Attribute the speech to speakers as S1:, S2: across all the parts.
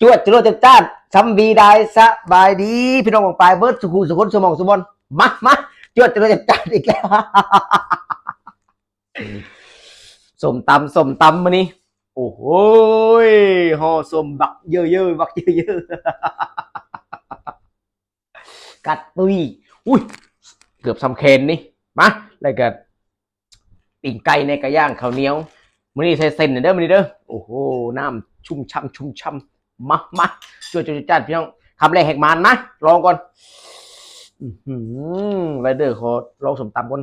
S1: จวดจรวดจัดจ้านซ้ำบีได้สบายดี พี่น้องของปลายเบิร์ดสุขุสุขนสมองสมบนมามาจวดจรวดจัดจ้านอีกแล้วสมตำสมตำมานี่โอ้โหห่อสมบักเยอะๆบักเยอะๆกัดปุยอุ้ยเกือบสำเคนนี่มาแล้วก็ปิ่งไก่ในกระย่างข้าวเหนียวมื้อนี้ใส่เส้นเด้อมื้อนี้เด้อโอ้โหน้ำชุ่มช่ำชุ่มช่ำ มามาช่วยช่วยจัดพี่น้องคำแรกแหกมันนะลองก่อนอือหือไรเดอร์ขอลองสมตำก่อน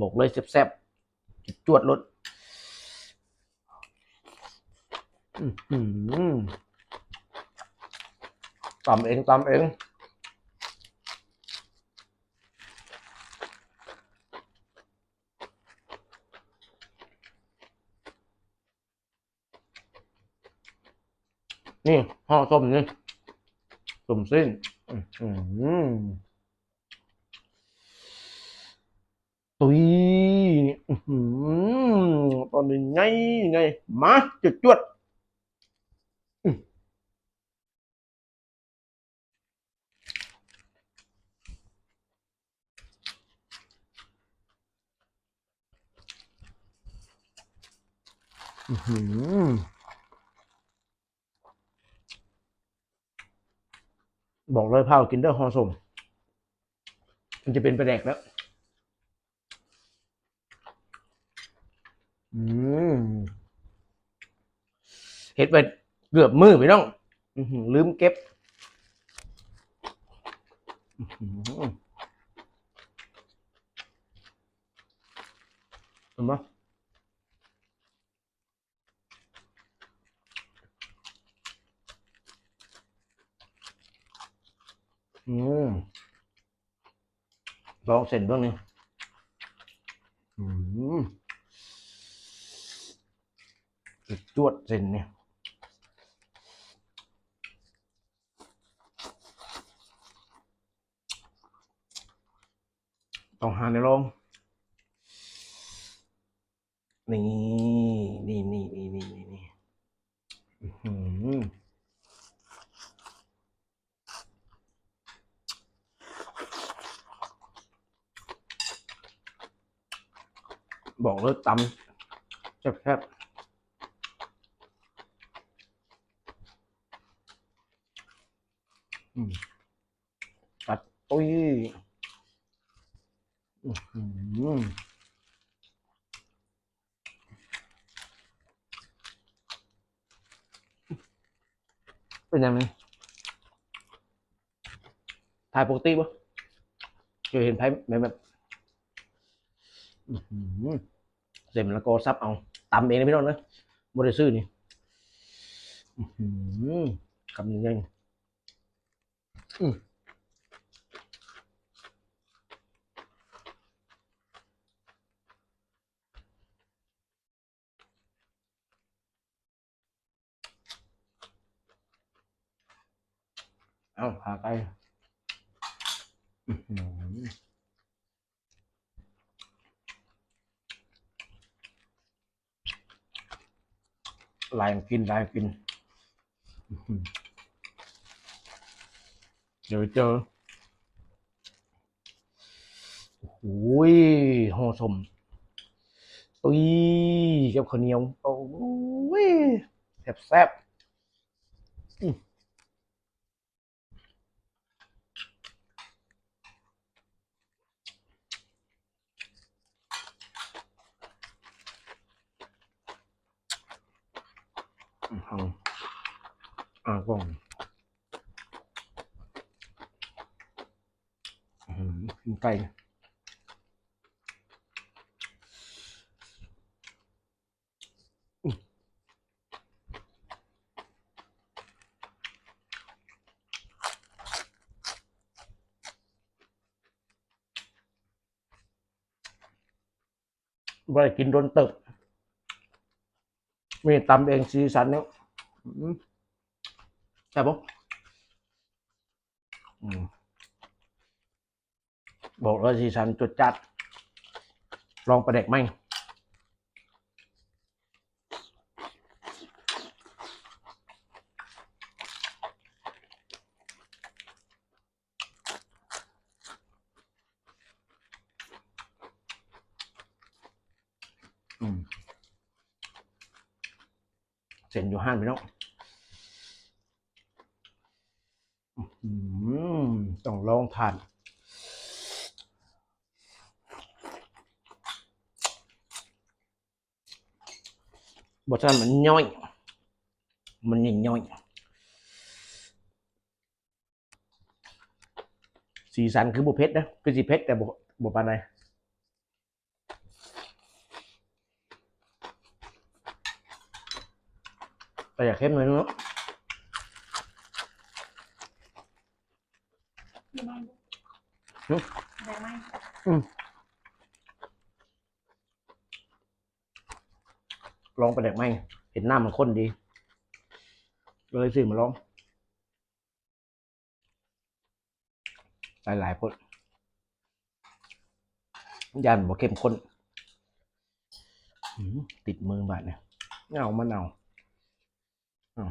S1: บอกเลยแซ่บๆจวดรถตำเองตำเอง นี่ห่อส้มนี่ส้มสิ้น อื้อหือตุยอื้อหือตอนนี้ไงไง มาจุดจวดอื้อ อื้อหือบอกเลยพากินเดอร์ฮอสมมันจะเป็นประแดกแล้ว อืมเห็ดไปเกือบมือไปน้องลืมเก็บอื้อหือเห็นไหม อืมลองเสร็จบ้างนี่อืมจุดจวดเส้นเนี่ยต้องหาในโรงนี่นี่นี่นี่นี่นี่นี่อื้อหือ บอกเลยตำแซ่บๆอัดตุ้ยเป็นยังไงถ่ายปกติปะเคยเห็นไพ่แบบแบบอื้อหือ เสร็จแล้วก็ซับเอาตำเองนะพี่น้องนะบริซื้อนี่คำยังไงอืมเอาพาไปอื้อหือ ลายกินลายกินอื้อหือเดี๋ยวเจอโอ้โหห่อสมตุ้ยกับข้าวเหนียวโอ้ยแซ่บแซ่บ อื้ออื้อหืออ่ากองอื้อหือกินไก่บ่ได้กินโดนเติบ มีตำเองสีสันเนี่ยใช่ปะอืมบอกเลยสีสันจุดจัด ลองประเด็กไหม ส้น อยู่ห้านพี่น้องอื้อหือต้องลองทานบทนั้นมันย่อย มันยิ่งย่อย สีสันคือบุเพชรนะคือสีเพชรแต่บุบปานใด แต่อยากเข้มหน่อยเนาะ
S2: มีไหมได้ไหม
S1: ลองไปแดกไหมเห็นหน้ามันข้นดี เลยซื้อมาลอง หลายๆคนยันบ่เข้มข้นอื้อติดมือบาดเนี่ยเงามันเอาอ้าว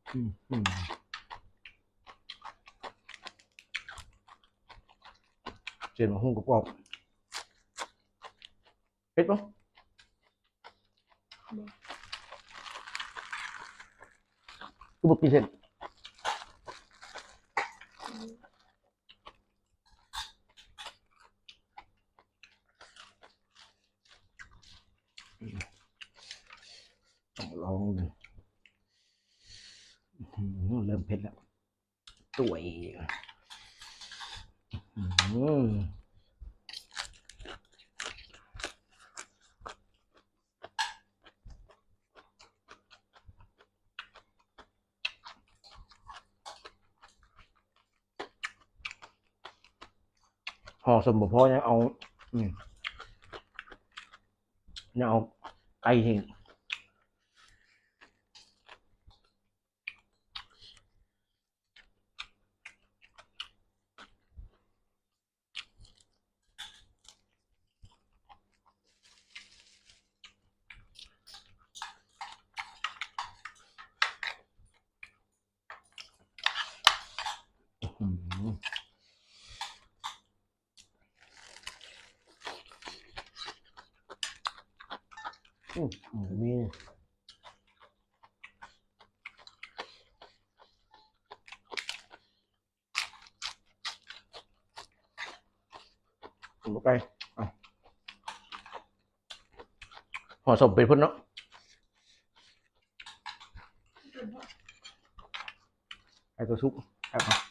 S1: เนี่ยสีละลายเนี่ยอย่างบุอิ่มตำหน่อยไปญาติเดี๋ยวกินบุอิ่มต้องตำทีละลายไปก่อนอืมอืมเจียนมาหุ้งกรอบๆเผ็ดปะกูบอกกินเส้นต้องลองดูอื้อหือเริ่มเผ็ดแล้ว ตัวเองห่อสมบูรณ์พอยังเอาอืมยังเอาไก่ทิ้งอืม อืมอืมมีลงไปเอห่อสมเป็นพุ่นเนาะไอตัวซุปเอาเอา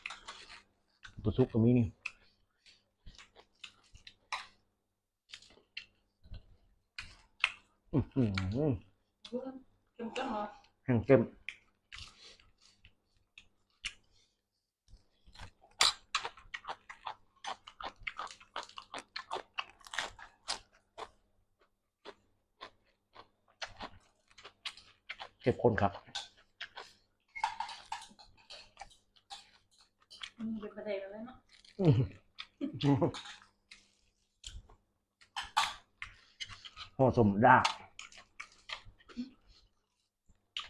S1: ตัวซุปก็มีนี่อือหือ
S2: เค็มจังเหรอ
S1: แห้งเข้มเข้มข้นครับ
S2: อืม เป็นประเด็นแล้วเนาะ
S1: ห่อสมล่า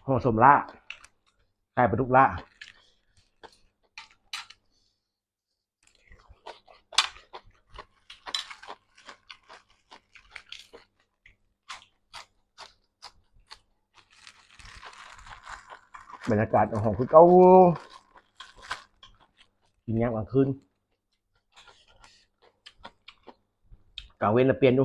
S1: ห่อสมล่าไก่ปลาดุกล่าบรรยากาศของคือเก้า ยามกลางคืนกลางเว้นละเปลี่ยนดู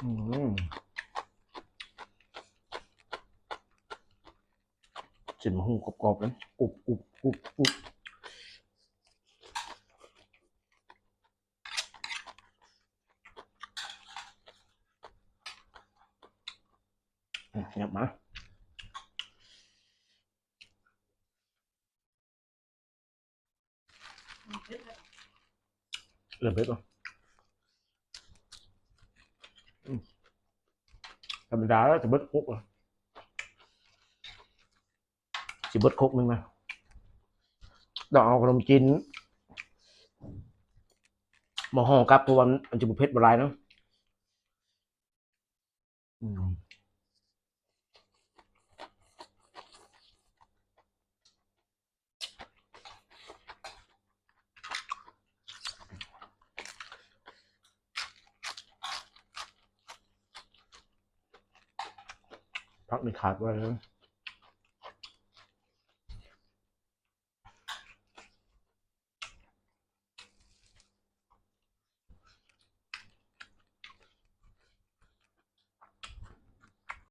S1: อืมเส้มะฮุ่งกรอบๆนั้นกรุบกรุบกรุบกรุบ อืมเนี่ยมา
S2: เริ่
S1: มเผ็ดแล้วธรรมดาแล้วจะเบิดคุกอะสิเบิดคุกหนึงนะต้องเอาขนมจีนมาห่อกับเพราะว่ามันจะบุเผ็ดบหลายเนาะอืม พักในขาดไว้นะ